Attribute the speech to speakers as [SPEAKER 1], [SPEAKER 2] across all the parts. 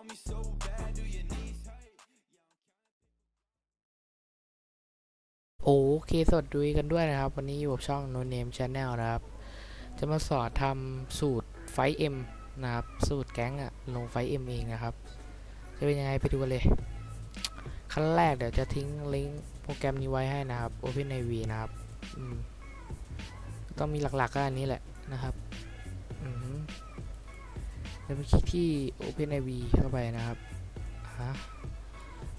[SPEAKER 1] want me so bad, do your knees hurt?
[SPEAKER 2] โอเคสวัสดีกันด้วยนะครับ วันนี้อยู่กับช่อง No Name Channel นะครับ จะมาสอนทำสูตรไฟเอ็มนะครับ สูตรแก๊งอะลงไฟเอ็มเองนะครับ จะเป็นยังไงไปดูกันเลย ขั้นแรกเดี๋ยวจะทิ้งลิงก์โปรแกรมนี้ไว้ให้นะครับ OpenIV นะครับ ต้องมีหลักๆก็อันนี้แหละนะครับ แล้วไปคลิกที่ OpenIV เข้าไปนะครับฮะ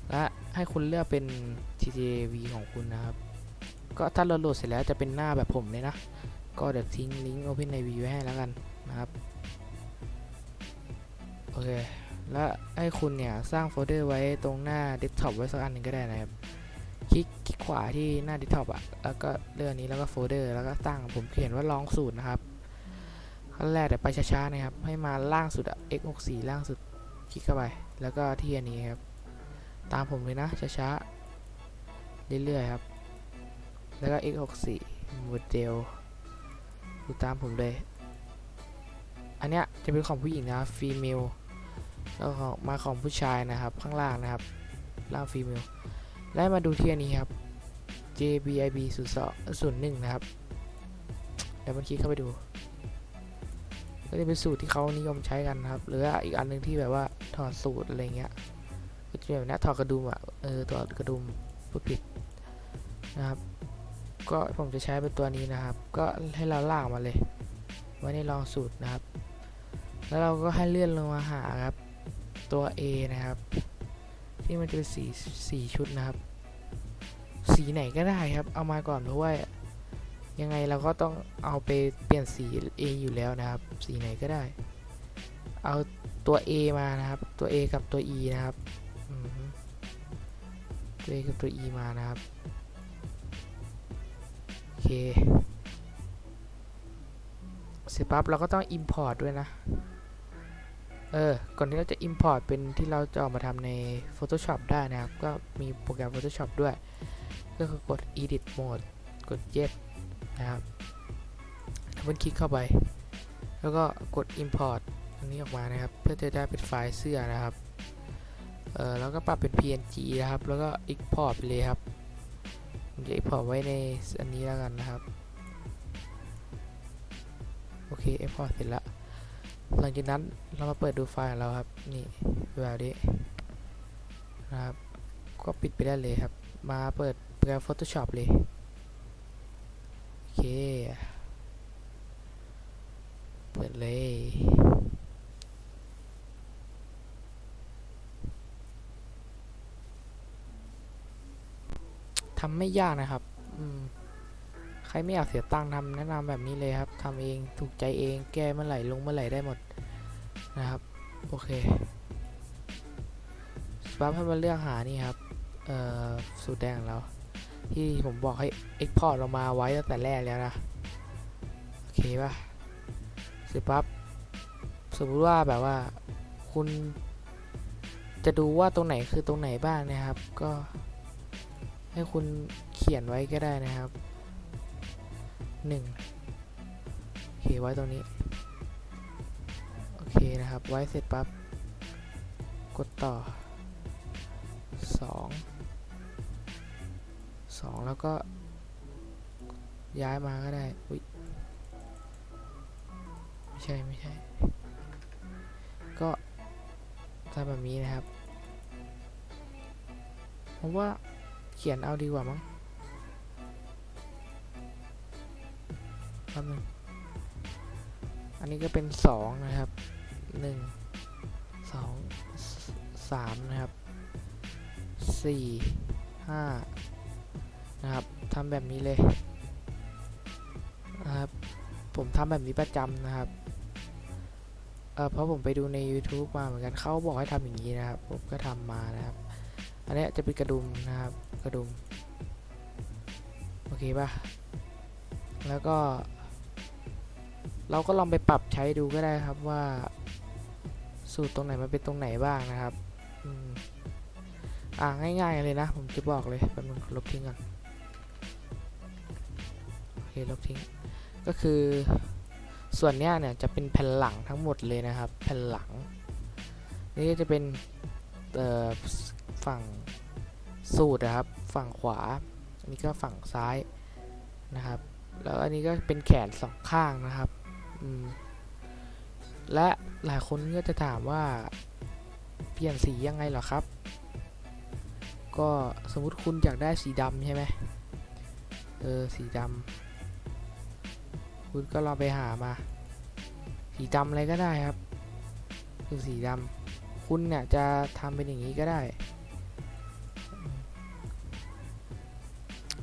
[SPEAKER 2] และให้คุณเลือกเป็น TTV ของคุณนะครับ ก็ถ้าเราโหลดเสร็จแล้วจะเป็นหน้าแบบผมเลยนะ ก็เดี๋ยวทิ้งลิงก์ OpenIV ไว้ให้แล้วกันนะครับ โอเค แล้วให้คุณเนี่ยสร้างโฟลเดอร์ไว้ตรงหน้า Desktop ไว้สักอันหนึ่งก็ได้นะครับคลิกคลิกขวาที่หน้า Desktop อปอะแล้วก็เลือกอันนี้แล้วก็โฟลเดอร์ แล้วก็ตั้งผมเขียนว่าลองสูตรนะครับ ขั้นแรกเดี๋ยวไปช้าๆนะครับ ให้มาล่างสุดอะ x64 ล่างสุด คลิกเข้าไป แล้วก็ที่อันนี้ครับ ตามผมเลยนะ ช้าๆ เรื่อยๆครับ แล้วก็ x64 โมเดลดูตามผมเลย อันเนี้ยจะเป็นของผู้หญิงนะครับ female แล้วมาของผู้ชายนะครับ ข้างล่างนะครับ ล่าง female แล้มาดูที่อันนี้ครับ JBIB 0 2 01นะครับ เดี๋ยวมันคลิกเข้าไปดู ก็จะเป็นสูตรที่เขานิยมใช้กันครับ หรือว่าอีกอันหนึงที่แบบว่าถอดสูตรอะไรเงี้ยก็จะแบบนี้ถอดกระดุมอะเออถอดกระดุมพูดผิดนะครับ ก็ผมจะใช้เป็นตัวนี้นะครับ ก็ให้เราลากมาเลยไว้ในรองสูตรนะครับ แล้วเราก็ให้เลื่อนลงมาหาครับ ตัว A นะครับ ที่มันจะเป็นสีสีชุดนะครับ สีไหนก็ได้ครับ เอามาก่อนเพราะว่า ยังไงเราก็ต้องเอาไปเปลี่ยนสี A อยู่แล้วนะครับ สีไหนก็ได้ เอาตัว A มานะครับ ตัว A กับตัว E นะครับตัว A กับตัว E มานะครับ โอเค เสร็จปั๊บเราก็ต้อง import ด้วยนะ เออ ก่อนที่เราจะ import เป็นที่เราจะออกมาทำใน Photoshop ได้นะครับ ก็มีโปรแกรม Photoshop ด้วย ก็คือกด edit mode กด yes นะครับดับเบิลคลิกเข้าไป แล้วก็กด import อันนี้ออกมานะครับ เพื่อจะได้เป็นไฟล์เสื้อนะครับ เออแล้วก็ปรับเป็น png นะครับ แล้วก็ export ไปเลยครับผมจะ export ไว้ในอันนี้แล้วกันนะครับ โอเค export เสร็จล้วหลังจากนั้นเรามาเปิดดูไฟล์ของเราครับ นี่แบบนี้นะครับ ก็ปิดไปได้เลยครับ มาเปิดโปรแกรม Photoshop เลย เค เปิดเลย ทำไม่ยากนะครับอืมใครไม่อยากเสียตังค์ทำแนะนำแบบนี้เลยครับ ทำเอง ถูกใจเอง แก้เมื่อไหร่ ลงเมื่อไหร่ได้หมดนะครับ โอเคสปั๊บให้มาเลือกหานี่ครับ เอ่อ สูตรแดงของเรา ที่ผมบอกให้ Export เรามาไว้ตั้งแต่แรกแล้วนะ โอเคป่ะเสร็จปั๊บสมมติว่าแบบว่าคุณจะดูว่าตรงไหนคือตรงไหนบ้างนะครับ ก็ให้คุณเขียนไว้ก็ได้นะครับหนึ่งโอเคไว้ตรงนี้ โอเคนะครับ ไว้เสร็จปั๊บ กดต่อสอง สองแล้วก็ ย้ายมาก็ได้ อุ๊ยไม่ใช่ ไม่ใช่ ก็ทำแบบนี้นะครับ ผมว่าเขียนเอาดีกว่ามั้งแป๊บนึงอันนี้ก็เป็นสองนะครับหนึ่งสองสามนะครับสี่ห้า นะครับทำแบบนี้เลยนะครับผมทำแบบนี้ประจำนะครับเเพราะผมไปดูใน YouTube มาเหมือนกันเขาบอกให้ทำอย่างนี้นะครับ ผมก็ทำมานะครับ อันนี้จะเป็นกระดุมนะครับ กระดุม โอเคป่ะ แล้วก็ เราก็ลองไปปรับใช้ดูก็ได้ครับว่าสูตรตรงไหนมันเป็นตรงไหนบ้างนะครับ อ่าง่ายๆเลยนะ ผมจะบอกเลยแป๊บนึงลบทิ้งก่อน เคลบทิ้ง ก็คือ ส่วนเนี้ยเนี่ยจะเป็นแผ่นหลังทั้งหมดเลยนะครับ แผ่นหลัง นี่จะเป็นฝั่งสูตรนะครับ ฝั่งขวา อันนี้ก็ฝั่งซ้ายนะครับ แล้วอันนี้ก็เป็นแขนสองข้างนะครับ และหลายคนก็จะถามว่าเปลี่ยนสียังไงหรอครับ ก็สมมุติคุณอยากได้สีดำใช่ไหมเออสีดำ คุณก็ลองไปหามา สีดำอะไรก็ได้ครับคือสีดำคุณเนี่ยจะทำเป็นอย่างนี้ก็ได้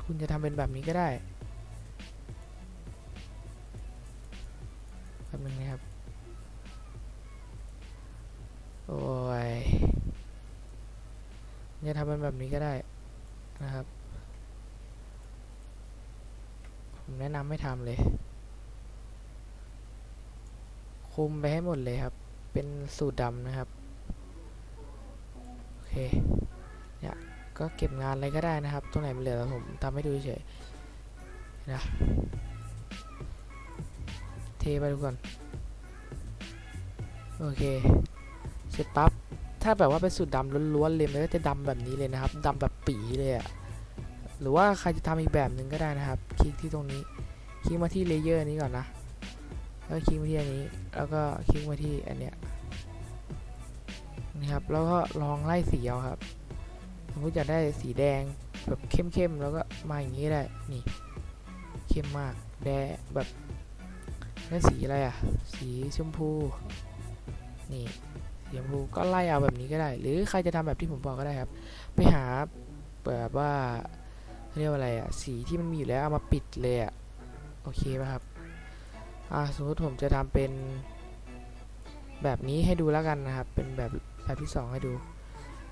[SPEAKER 2] คุณจะทำเป็นแบบนี้ก็ได้แบบนึงนะครับ โอ้ยจะทำเป็นแบบนี้ก็ได้นะครับ ผมแนะนำไม่ทำเลย คุมไปให้หมดเลยครับ เป็นสูตรดำนะครับ โอเค เนี่ย ก็เก็บงานอะไรก็ได้นะครับ ตรงไหนมันเหลือผมทำให้ดูเฉยนะเทไปดูก่อน โอเค เสร็จปั๊บ ถ้าแบบว่าเป็นสูตรดำล้วนๆเลยมันก็จะดำแบบนี้เลยนะครับดำแบบปีเลยอะหรือว่าใครจะทำอีกแบบหนึ่งก็ได้นะครับ คลิกที่ตรงนี้ คลิกมาที่เลเยอร์นี้ก่อนนะ แล้วคลิกมาที่อันนี้ แล้วก็คลิกมาที่อันเนี้ยนี่ครับ แล้วก็ลองไล่สีเอาครับ สมมติอยากได้สีแดงแบบเข้มๆ แล้วก็มาอย่างนี้ได้ นี่ เข้มมาก แดงแบบได้สีอะไรอะ สีชมพู นี่สีชมพูก็ไล่เอาแบบนี้ก็ได้ หรือใครจะทำแบบที่ผมบอกก็ได้ครับ ไปหาแบบว่าเรียกว่าอะไรอะ สีที่มันมีอยู่แล้วเอามาปิดเลยอะ โอเคป่ะครับ อ่าสมมติผมจะทำเป็นแบบนี้ให้ดูแล้วกันนะครับ เป็นแบบแบบที่สองให้ดู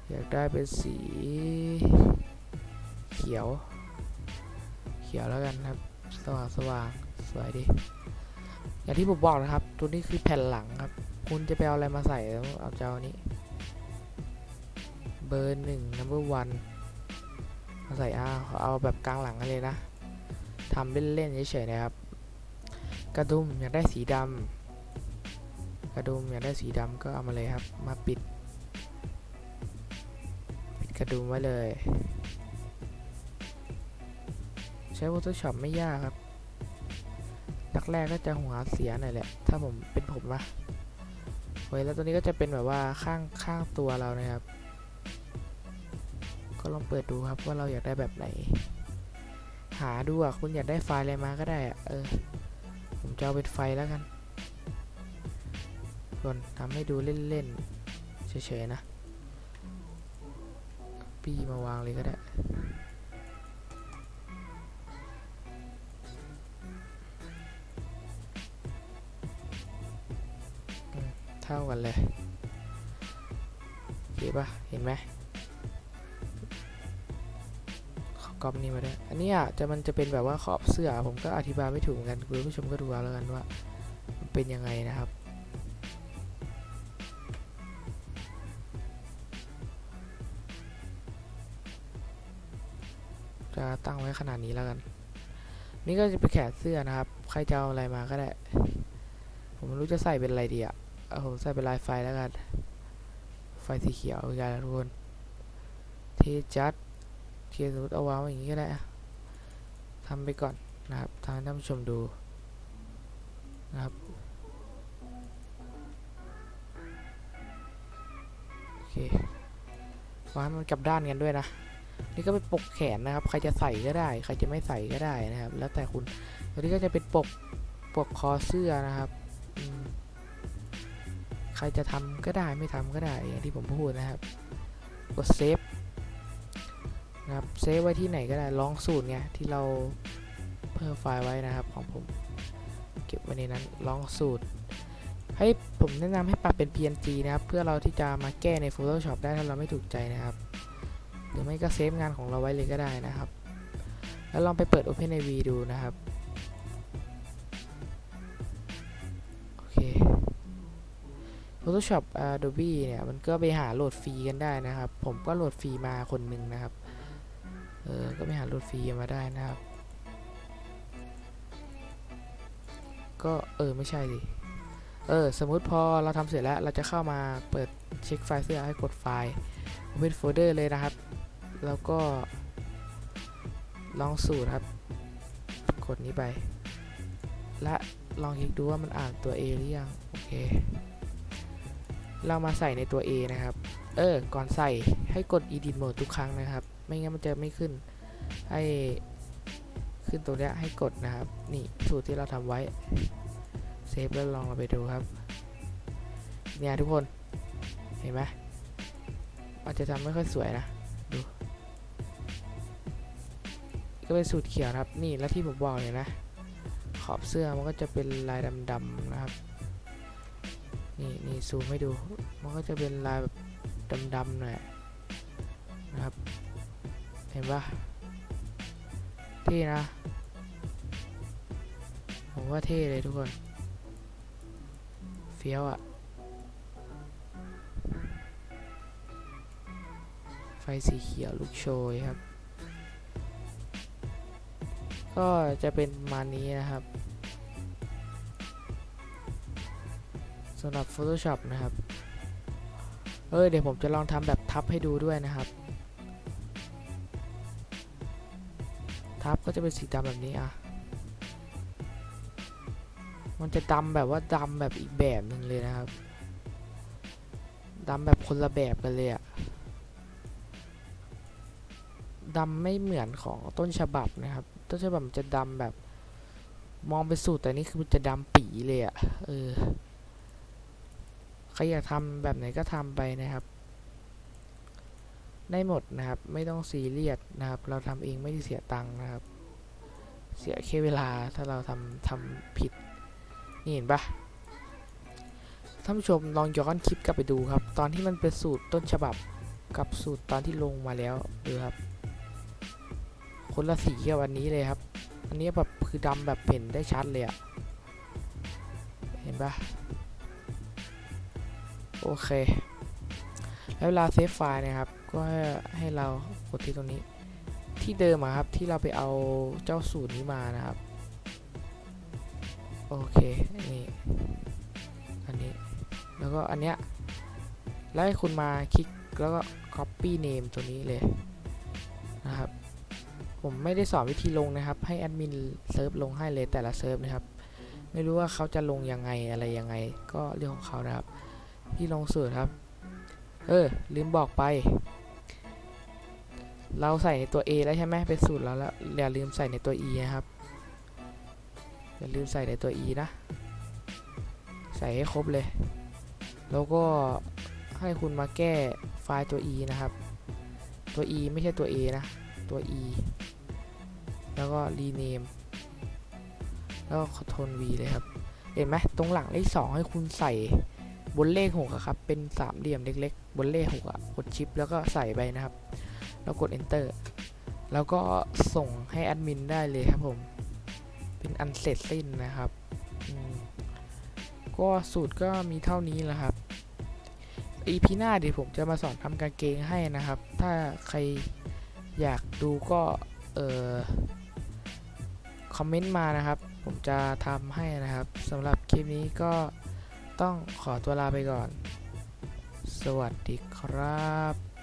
[SPEAKER 2] อยากได้เป็นสี เขียว เขียวแล้วกันครับ สว่างสว่างสวยดี อย่างที่ผมบอกนะครับ ตัวนี้คือแผ่นหลังครับ คุณจะไปเอาอะไรมาใส่เอาเจ้านี้ เบอร์หนึ่ง number one มาใส่อ่าเอาแบบกลางหลังกันเลยนะทำเล่นๆเฉยๆนะครับ กระดุมอยากได้สีดำกระดุมอยากได้สีดำก็เอามาเลยครับ มาปิด ปิดกระดุมไว้เลย ใช้ Photoshop ไม่ยากครับแรกๆก็จะหัวเสียหน่อยแหละ ถ้าผมเป็นผมนะโอ้ยแล้วตัวนี้ก็จะเป็นแบบว่าข้างข้างตัวเรานะครับ ก็ลองเปิดดูครับว่าเราอยากได้แบบไหน หาดูอะคุณอยากได้ไฟล์อะไรมาก็ได้อะเออ จะเอาเป็นไฟแล้วกัน ส่วนทำให้ดูเล่นๆเฉยๆนะปีมาวางเลยก็ได้เท่ากันเลยโอเคปะเห็นไหม ก๊อปนี่มาด้วยอันนี้อะจะมันจะเป็นแบบว่าขอบเสื้อผมก็อธิบายไม่ถูกเหมือนกันคุณผู้ชมก็ดูเอาแล้วกันว่ามันเป็นยังไงนะครับจะตั้งไว้ขนาดนี้แล้วกัน นี่ก็จะเป็นแขนเสื้อนะครับ ใครจะเอาอะไรมาก็ได้ ผมไม่รู้จะใส่เป็นอะไรดีอะเอาผมใส่เป็นลายไฟแล้วกัน ไฟสีเขียวกันทุกคนเทจัด เทียนสมมติเอาวางไว้อย่างนี้ก็ได้ทำไปก่อนนะครับทำให้ท่านผู้ชมดูนะครับโอเควางมันกลับด้านกันด้วยนะนี่ก็เป็นปกแขนนะครับ ใครจะใส่ก็ได้ ใครจะไม่ใส่ก็ได้นะครับ แล้วแต่คุณตัวนี้ก็จะเป็นปกปกคอเสื้อนะครับ ใครจะทำก็ได้ไม่ทำก็ได้อย่างที่ผมพูดนะครับ กดเซฟ นะครับเซฟไว้ที่ไหนก็ได้ลองสูตรไงที่เราเพิ่มไฟล์ไว้นะครับของผมเก็บไว้ในนั้นลองสูตร ให้ผมแนะนำให้ปรับเป็น PNG นะครับ เพื่อเราที่จะมาแก้ใน Photoshop ได้ถ้าเราไม่ถูกใจนะครับ หรือไม่ก็เซฟงานของเราไว้เลยก็ได้นะครับ แล้วลองไปเปิด OpenIV ดูนะครับโอเค Photoshop Adobe เนี่ยมันก็ไปหาโหลดฟรีกันได้นะครับ ผมก็โหลดฟรีมาคนหนึ่งนะครับ เออ ก็ไปหาโหลดฟรีมาได้นะครับ ก็เออไม่ใช่ดิ เออ สมมุติพอเราทำเสร็จแล้วเราจะเข้ามาเปิดเช็คไฟล์เสื้อให้กดไฟล์ Open Folder เลยนะครับ แล้วก็ ลองสูตรครับ กดนี้ไป และลองคลิกดูว่ามันอ่านตัว A หรือยัง โอเค เรามาใส่ในตัว A นะครับ เออ ก่อนใส่ให้กด Edit Mode ทุกครั้งนะครับ ไม่งั้นมันจะไม่ขึ้น ให้ขึ้นตัวเนี้ยให้กดนะครับ นี่สูตรที่เราทำไว้ เซฟแล้วลองเราไปดูครับ เนี่ยทุกคน เห็นไหมอาจจะทำไม่ค่อยสวยนะ ดู ก็เป็นสูตรเขียวครับ นี่แล้วที่ผมบอกเลยนะ ขอบเสื้อมันก็จะเป็นลายดำๆนะครับ นี่นี่ซูมให้ดู มันก็จะเป็นลายแบบดำๆหน่อยนะครับ ห็นปะเท่นะ ผมว่าเท่เลยทุกคน เฟี้ยวอะไฟสีเขียวลูกโชยครับ ก็จะเป็นประมาณนี้นะครับสำหรับ Photoshop นะครับ เออเดี๋ยวผมจะลองทำแบบทับให้ดูด้วยนะครับ ทับก็จะเป็นสีดำแบบนี้อะ มันจะดำแบบว่าดำแบบอีกแบบหนึ่งเลยนะครับดำแบบคนละแบบกันเลยอะดำไม่เหมือนของต้นฉบับนะครับ ต้นฉบับมันจะดำแบบ มองเป็นสูตรแต่นี่คือมันจะดำปีเลยอะเออ ใครอยากทำแบบไหนก็ทำไปนะครับ ได้หมดนะครับ ไม่ต้องซีเรียสนะครับ เราทำเองไม่ได้เสียตังค์นะครับ เสียแค่เวลาถ้าเราทำทำผิด นี่เห็นปะท่านผู้ชมลองย้อนคลิปกลับไปดูครับ ตอนที่มันเป็นสูตรต้นฉบับกับสูตรตอนที่ลงมาแล้วดูครับ คนละสีกับอันนี้เลยครับ อันนี้แบบคือดำแบบเห็นได้ชัดเลยอะเห็นปะโอเค แล้วเวลาเซฟไฟล์นะครับ ก็ให้ให้เรากดที่ตรงนี้ ที่เดิมครับที่เราไปเอาเจ้าสูตรนี้มานะครับ โอเคนี่อันนี้แล้วก็อันเนี้ยแล้วให้คุณมาคลิกแล้วก็ copy name ตัวนี้เลยนะครับ ผมไม่ได้สอนวิธีลงนะครับ ให้แอดมินเซิร์ฟลงให้เลยแต่ละเซิร์ฟนะครับ ไม่รู้ว่าเขาจะลงยังไงอะไรยังไง ก็เรื่องของเขานะครับ ที่ลงสูตรครับ เออลืมบอกไป เราใส่ในตัว A แล้วใช่ไหมเป็นสูตรแล้วแล้วอย่าลืมใส่ในตัว E นะครับ อย่าลืมใส่ในตัว E นะ ใส่ให้ครบเลย แล้วก็ให้คุณมาแก้ไฟล์ตัว E นะครับ ตัว E ไม่ใช่ตัว A นะ ตัว E แล้วก็ rename แล้วก็ Ctrl V เลยครับ เห็นไหมตรงหลังเลขสองให้คุณใส่บนเลขหกครับ เป็นสามเหลี่ยมเล็กๆ บนเลขหกอะ กดชิปแล้วก็ใส่ไปนะครับ แล้วกด enter แล้วก็ส่งให้แอดมินได้เลยครับผม เป็นอันเสร็จสิ้นนะครับ ก็สูตรก็มีเท่านี้แหละครับ EP หน้าเดี๋ยวผมจะมาสอนทำกางเกงให้นะครับ ถ้าใครอยากดูก็เออคอมเมนต์มานะครับ ผมจะทำให้นะครับสำหรับคลิปนี้ก็ต้องขอตัวลาไปก่อน สวัสดีครับ